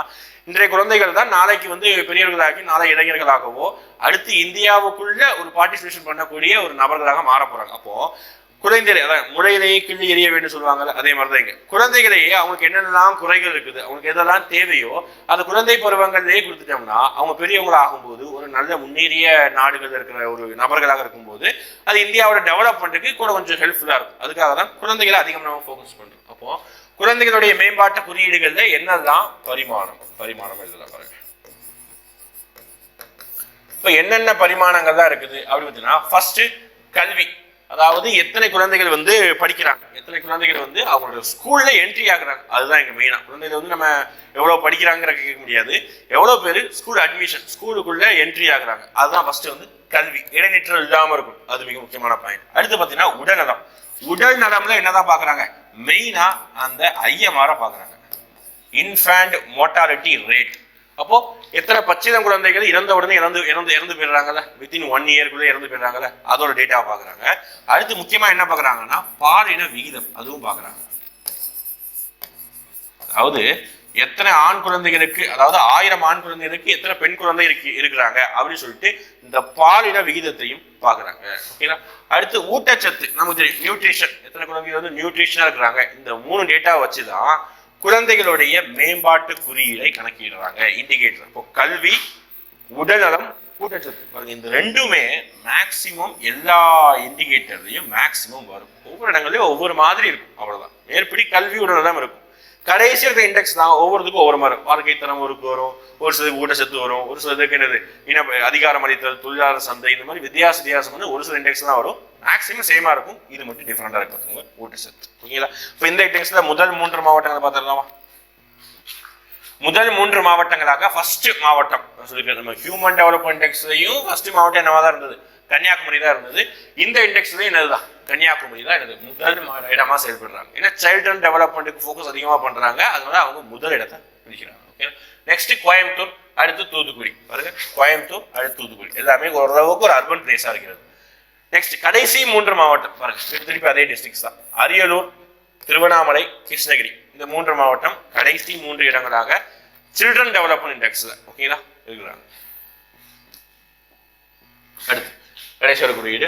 இன்றைய குழந்தைகள் தான் நாளைக்கு வந்து பெரியவர்களாகி நாளை இளைஞர்களாகவோ அடுத்து இந்தியாவுக்குள்ள ஒரு பார்ட்டிசிபேஷன் பண்ணக்கூடிய ஒரு நபர்களாக மாற போகிறாங்க அப்போது குழந்தைகளை அதான் முளையிலேயே கிள்ளி எறிய வேண்டும் சொல்லுவாங்கல்ல அதே மாதிரி தான் இங்க. குழந்தைகளையே அவங்களுக்கு என்னென்னலாம் குறைகள் இருக்குது அவங்களுக்கு எதெல்லாம் தேவையோ அந்த குழந்தை பருவங்கள்லேயே கொடுத்துட்டோம்னா அவங்க பெரியவங்களா ஆகும்போது ஒரு நல்ல முன்னேறிய நாடுகள் இருக்கிற ஒரு நபர்களாக இருக்கும்போது அது இந்தியாவோட டெவலப்மெண்ட்டுக்கு கூட கொஞ்சம் ஹெல்ப்ஃபுல்லாக இருக்கும். அதுக்காக தான் குழந்தைகளை அதிகம் நம்ம ஃபோக்கஸ் பண்ணுறோம் அப்போ குழந்தைகளுடைய மேம்பாட்டு குறியீடுகளில் என்னெல்லாம் பரிமாணம்? பரிமாணம் எழுதலாம் பாருங்க. இப்போ என்னென்ன பரிமாணங்கள் தான் இருக்குது? அப்படின்னு பார்த்தீங்கன்னா ஃபர்ஸ்ட் கல்வி. அதாவது எத்தனை குழந்தைகள் வந்து படிக்கிறாங்க? எத்தனை குழந்தைகள் வந்து அவங்களோட ஸ்கூல்ல என்ட்ரி ஆகுறாங்க? அதுதான் எங்க மெயினா குழந்தைகள் வந்து நம்ம எவ்வளவு படிக்கிறாங்கிற கேட்க முடியாது. எவ்வளவு பேர் ஸ்கூல் அட்மிஷன் ஸ்கூலுக்குள்ள என்ட்ரி ஆகுறாங்க? அதுதான் ஃபர்ஸ்ட் வந்து கல்வி. இடைநிற்றல் இல்லாம இருக்கும். அது மிக முக்கியமான பாயிண்ட் அடுத்து பார்த்தீங்கன்னா உடல்நலம் உடல் நலம்ல என்னதான் பாக்குறாங்க மெயினா அந்த ஐஎம்ஆர பாக்குறாங்க இன்ஃபேண்ட் மோட்டாலிட்டி ரேட் அப்போ எத்தனை பச்சிதம் குழந்தைகள் இறந்த உடனே இறந்து இறந்து இறந்து போயிடுறாங்கல்ல? வித்தின் ஒன் இயர்க்குள்ள இறந்து போயிடுறாங்கல்ல? அதோட டேட்டா பார்க்குறாங்க. அடுத்து முக்கியமா என்ன பார்க்குறாங்கன்னா பாலின விகிதம். அதுவும் பார்க்குறாங்க. அதாவது எத்தனை ஆண் குழந்தைகளுக்கு அதாவது ஆயிரம் ஆண் குழந்தைகளுக்கு எத்தனை பெண் குழந்தை இருக்கு இருக்கிறாங்க அப்படின்னு சொல்லிட்டு இந்த பாலின விகிதத்தையும் பார்க்குறாங்க. ஓகேங்களா அடுத்து ஊட்டச்சத்து நமக்கு தெரியும் நியூட்ரிஷன் எத்தனை குழந்தைகள் வந்து நியூட்ரிஷனாக இருக்கிறாங்க? இந்த மூணு டேட்டா வச்சு தான் குழந்தைகளுடைய மேம்பாட்டு குறியீடை கணக்கிடுறாங்க இண்டிகேட்டர் இப்போ கல்வி உடல்நலம் ஊட்டச்சத்து பாருங்க இந்த ரெண்டுமே மேக்சிமம் எல்லா இண்டிகேட்டர்லையும் மேக்சிமம் வரும். ஒவ்வொரு இடங்கள்லையும் ஒவ்வொரு மாதிரி இருக்கும். அவ்வளோதான் மேற்படி கல்வி உடல்நலம் இருக்கும். கடைசி இருக்கிற இண்டெக்ஸ் தான் ஒவ்வொருத்துக்கும் ஒவ்வொரு மாதிரி வாழ்க்கைத்தனம் ஒரு வரும் ஒரு சிலருக்கு ஊட்டச்சத்து வரும் ஒரு சிலருக்கு என்னது? இன அதிகாரம் அளித்தல் தொழிலாளர் சந்தை இந்த மாதிரி வித்தியாச வித்தியாசம் வந்து ஒரு சில இண்டெக்ஸ் தான் வரும். மேக்ஸிமம் சேமா இருக்கும். இது மட்டும் டிஃப்ரெண்டா இருக்கும். ஊட்டச்சத்து ஓகேங்களா இப்போ இந்த இண்டெக்ஸ்ல முதல் மூன்று மாவட்டங்களை பார்த்துடலாமா? முதல் மூன்று மாவட்டங்களாக ஃபர்ஸ்ட் மாவட்டம். சொல்லியிருக்கேன் நம்ம ஹியூமன் டெவலப்மெண்ட் இண்டெக்ஸ்லையும் ஃபர்ஸ்ட் மாவட்டம் என்னவா தான் இருந்தது? கன்னியாகுமரி தான் இருந்தது. இந்த இண்டெக்ஸ்லையும் என்னதுதான்? கன்னியாகுமரி தான் எனது முதல் இடமாக இடமா செயல்படுறாங்க. ஏன்னா சைல்ட்ரன் டெவலப்மெண்ட்டுக்கு ஃபோக்கஸ் அதிகமாக பண்றாங்க. அதனால அவங்க முதல் இடத்தை பிடிக்கிறாங்க. ஓகே நெக்ஸ்ட் கோயம்புத்தூர் அடுத்து தூத்துக்குடி. பாருங்க. கோயம்புத்தூர் அடுத்து தூத்துக்குடி. எல்லாமே ஓரளவுக்கு ஒரு அர்பன் பிளேஸாக இருக்கிறது. நெக்ஸ்ட் கடைசி மூன்று மாவட்டம். பாருங்க. திருப்பி அதே டிஸ்ட்ரிக்ஸ் தான். அரியலூர் திருவண்ணாமலை கிருஷ்ணகிரி. இந்த மூன்று மாவட்டம் கடைசி மூன்று இடங்களாக சில்ட்ரன் டெவலப்மெண்ட் இண்டெக்ஸில் ஓகேங்களா இருக்கிறாங்க. அடுத்து. கடைசி ஒரு குறியீடு.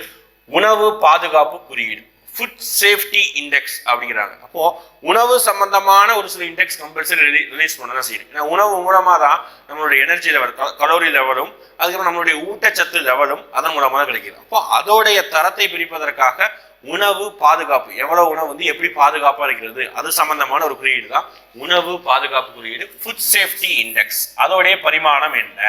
உணவு பாதுகாப்பு குறியீடு ஃபுட் சேஃப்டி இண்டெக்ஸ் அப்படிங்கிறாங்க. அப்போ உணவு சம்பந்தமான ஒரு சில இண்டெக்ஸ் கம்பல்சரி ரிலீஸ் பண்ண தான் செய்யணும் ஏன்னா உணவு மூலமாக தான் நம்மளுடைய எனர்ஜி லெவல் கலோரி லெவலும் அதுக்கப்புறம் நம்மளுடைய ஊட்டச்சத்து லெவலும் அதன் மூலமாக தான் கிடைக்குது. அப்போ அதோடைய தரத்தை பிரிப்பதற்காக உணவு பாதுகாப்பு எவ்வளவு உணவு வந்து எப்படி பாதுகாப்பாக இருக்கிறது அது சம்பந்தமான ஒரு குறியீடு தான் உணவு பாதுகாப்பு குறியீடு ஃபுட் சேஃப்டி இண்டெக்ஸ் அதோடைய பரிமாணம் என்ன?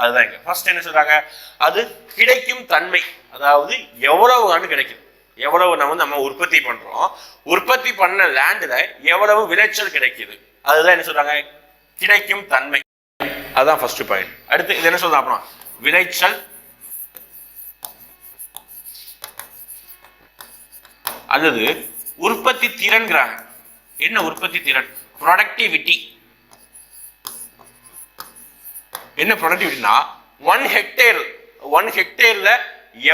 அதுதான் இங்க. ஃபர்ஸ்ட் என்ன சொல்றாங்க? அது கிடைக்கும் தன்மை. அதாவது எவ்வளவு ஆண்டு கிடைக்குது எவ்வளவு நம்ம நம்ம உற்பத்தி பண்றோம். உற்பத்தி பண்ண லேண்டில் எவ்வளவு விளைச்சல் கிடைக்குது. அதுதான் என்ன சொல்றாங்க? கிடைக்கும் தன்மை. அதுதான் ஃபர்ஸ்ட் பாயிண்ட் அடுத்து இது என்ன சொல்றாங்க அப்புறம்? விளைச்சல். அல்லது உற்பத்தி திறன்கிறாங்க. என்ன உற்பத்தி திறன்? ப்ரொடக்டிவிட்டி என்ன ப்ரொடக்டிவிட்டினா ஒன் ஹெக்டேர் ஒன் ஹெக்டேரில்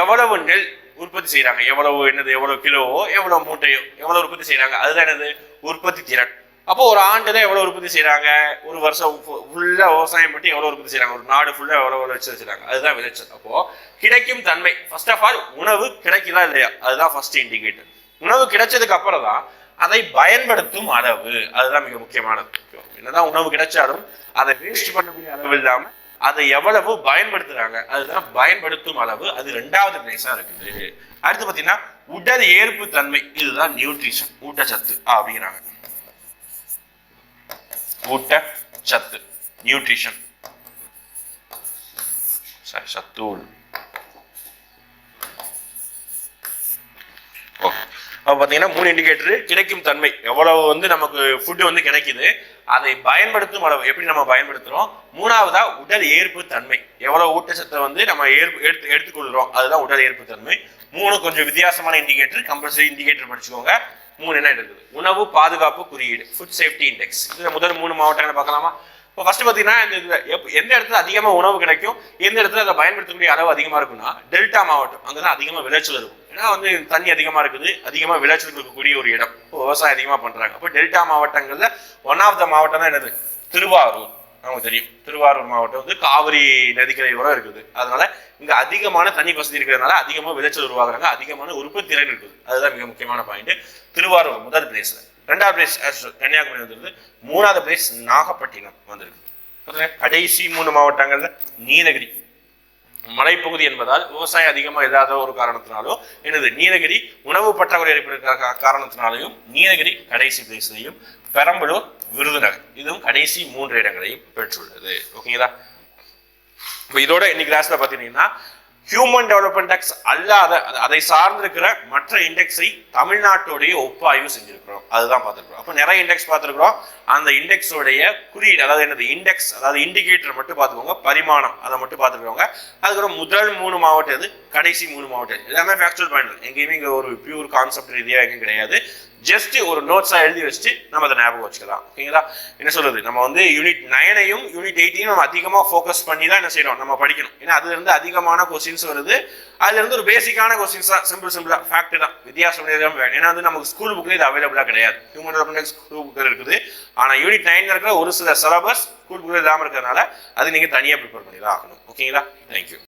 எவ்வளவு நெல் உற்பத்தி செய்கிறாங்க எவ்வளவு என்னது எவ்வளோ கிலோவோ எவ்வளோ மூட்டையோ எவ்வளோ உற்பத்தி செய்கிறாங்க அதுதான் என்னது? உற்பத்தி திறன். அப்போ ஒரு ஆண்டில் எவ்வளோ உற்பத்தி செய்கிறாங்க ஒரு வருஷம் ஃபுல்லாக விவசாயம் பண்ணி எவ்வளோ உற்பத்தி செய்கிறாங்க ஒரு நாடு ஃபுல்லாக எவ்வளோ விளைச்சல் செய்கிறாங்க அதுதான் விளைச்சல். அப்போ கிடைக்கும் தன்மை. ஃபர்ஸ்ட் ஆஃப் ஆல் உணவு கிடைக்குதா இல்லையா? அதுதான் ஃபர்ஸ்ட் இண்டிகேட்டர் உணவு கிடைச்சதுக்கு அப்புறம் தான் அதை பயன்படுத்தும் அளவு. அதுதான் மிக முக்கியமானது என்னதான் உணவு கிடைச்சாலும் அதை வேஸ்ட் பண்ணக்கூடிய அளவு இல்லாம அதை எவ்வளவு பயன்படுத்துறாங்க. அதுதான் பயன்படுத்தும் அளவு. அது ரெண்டாவது பிளேஸா இருக்குது. அடுத்து பாத்தீங்கன்னா உடல் ஏற்பு தன்மை. இதுதான் நியூட்ரிஷன் ஊட்டச்சத்து அப்படிங்கிறாங்க. ஊட்டச்சத்து. நியூட்ரிஷன் சத்து சத்தூள் ஓகே பார்த்தீங்கன்னா மூணு இண்டிகேட்டர் கிடைக்கும் தன்மை. எவ்வளவு வந்து நமக்கு ஃபுட்டு வந்து கிடைக்குது அதை பயன்படுத்தும் அளவு. எப்படி நம்ம பயன்படுத்துகிறோம் மூணாவதா உடல் ஏற்பு தன்மை. எவ்வளோ ஊட்டச்சத்தை வந்து நம்ம ஏற்பு எடுத்து எடுத்துக்கொள்கிறோம். அதுதான் உடல் ஏற்பு தன்மை. மூணு கொஞ்சம் வித்தியாசமான இண்டிகேட்டர் கம்பல்சரி இண்டிகேட்டர் படிச்சுக்கோங்க. மூணு என்ன இருக்குது? உணவு பாதுகாப்பு குறியீடு. ஃபுட் சேஃப்டி இண்டெக்ஸ் இது முதல் மூணு மாவட்டங்களை பார்க்கலாமா? இப்போ ஃபர்ஸ்ட் பார்த்தீங்கன்னா இந்த இதில் எந்த இடத்துல அதிகமாக உணவு கிடைக்கும் எந்த இடத்துல அதை பயன்படுத்தக்கூடிய அளவு அதிகமாக இருக்கும்னா டெல்டா மாவட்டம் அங்கே தான் அதிகமாக விளைச்சல் இருக்கும். ஏன்னா வந்து தண்ணி அதிகமாக இருக்குது. அதிகமாக விளைச்சல் இருக்கக்கூடிய ஒரு இடம். இப்போ விவசாயம் அதிகமாக பண்ணுறாங்க அப்போ டெல்டா மாவட்டங்களில் ஒன் ஆஃப் த மாவட்டம் தான் என்னது? திருவாரூர். நமக்கு தெரியும். திருவாரூர் மாவட்டம் வந்து காவிரி நதிக்கரை உரம் இருக்குது. அதனால இங்கே அதிகமான தண்ணி வசதி இருக்கிறதுனால அதிகமாக விளைச்சல் உருவாகுறாங்க அதிகமான உற்பத்தி திறன் இருக்குது. அதுதான் மிக முக்கியமான பாயிண்ட் திருவாரூர் முதல் பிளேஸ் ரெண்டாவது பிளேஸ் கன்னியாகுமரி வந்திருக்கு மூணாவது பிளேஸ் நாகப்பட்டினம் வந்திருக்கு. கடைசி மூணு மாவட்டங்களில் நீலகிரி. மலைப்பகுதி என்பதால் விவசாயம் அதிகமாக இல்லாத ஒரு காரணத்தினாலோ எனது நீலகிரி உணவு பற்றாக்குறை ஏற்படுகிற காரணத்தினாலையும் நீலகிரி கடைசி பிளேஸ்லையும் பெரம்பலூர் விருதுநகர். இதுவும் கடைசி மூன்று இடங்களையும் பெற்றுள்ளது. ஓகேங்களா? இப்போ இதோட இன்னைக்கு கிளாஸ்ல பார்த்தீங்கன்னா ஹியூமன் டெவலப்மெண்ட் டெக்ஸ் அல்லாத அதை சார்ந்திருக்கிற மற்ற இண்டெக்ஸை தமிழ்நாட்டோடைய ஒப்பாய்வு செஞ்சிருக்கிறோம். அதுதான் பார்த்துருக்கோம் அப்போ நிறைய இண்டெக்ஸ் பார்த்துருக்குறோம். அந்த இண்டெக்ஸோடைய குறியீடு அதாவது என்னது இண்டெக்ஸ் அதாவது இண்டிகேட்டர் மட்டும் பார்த்துக்கோங்க. பரிமாணம் அதை மட்டும் பார்த்துருக்கோங்க அதுக்கப்புறம் முதல் மூணு மாவட்டம் இது கடைசி மூணு மாவட்டம் எல்லாமே ஃபேக்சுவல் பாயிண்ட் எங்கேயுமே இங்கே ஒரு பியூர் கான்செப்ட் ரீதியாக எங்கேயும் கிடையாது. ஜஸ்ட் ஒரு நோட்ஸாக எழுதி வச்சுட்டு நம்ம அதை ஞாபகம் வச்சுக்கலாம். ஓகேங்களா என்ன சொல்றது? நம்ம வந்து யூனிட் நைனையும் யூனிட் எயிட்டையும் நம்ம அதிகமாக ஃபோக்கஸ் பண்ணி தான் என்ன செய்யணும்? நம்ம படிக்கணும். ஏன்னா அதுலேருந்து அதிகமான கொஸ்டின்ஸ் வருது. அதுலேருந்து ஒரு பேசிக்கான கொஸ்டின்ஸ் தான். சிம்பிள் சிம்பிளாக ஃபேக்ட் தான். வித்தியாசம் வேணும். ஏன்னா வந்து நமக்கு ஸ்கூல் புக்கில் இது அவைலபிளாக கிடையாது. ஹியூமன் டெவலப்மெண்ட் ஸ்கூல் புக்கில் இருக்குது. ஆனால் யூனிட் நைனில் இருக்கிற ஒரு சில சிலபஸ் ஸ்கூல் புக்கில் இல்லாமல் இருக்கிறதுனால அது நீங்கள் தனியாக ப்ரிப்பேர் பண்ணி தான் ஆகணும் ஓகேங்களா தேங்க்யூ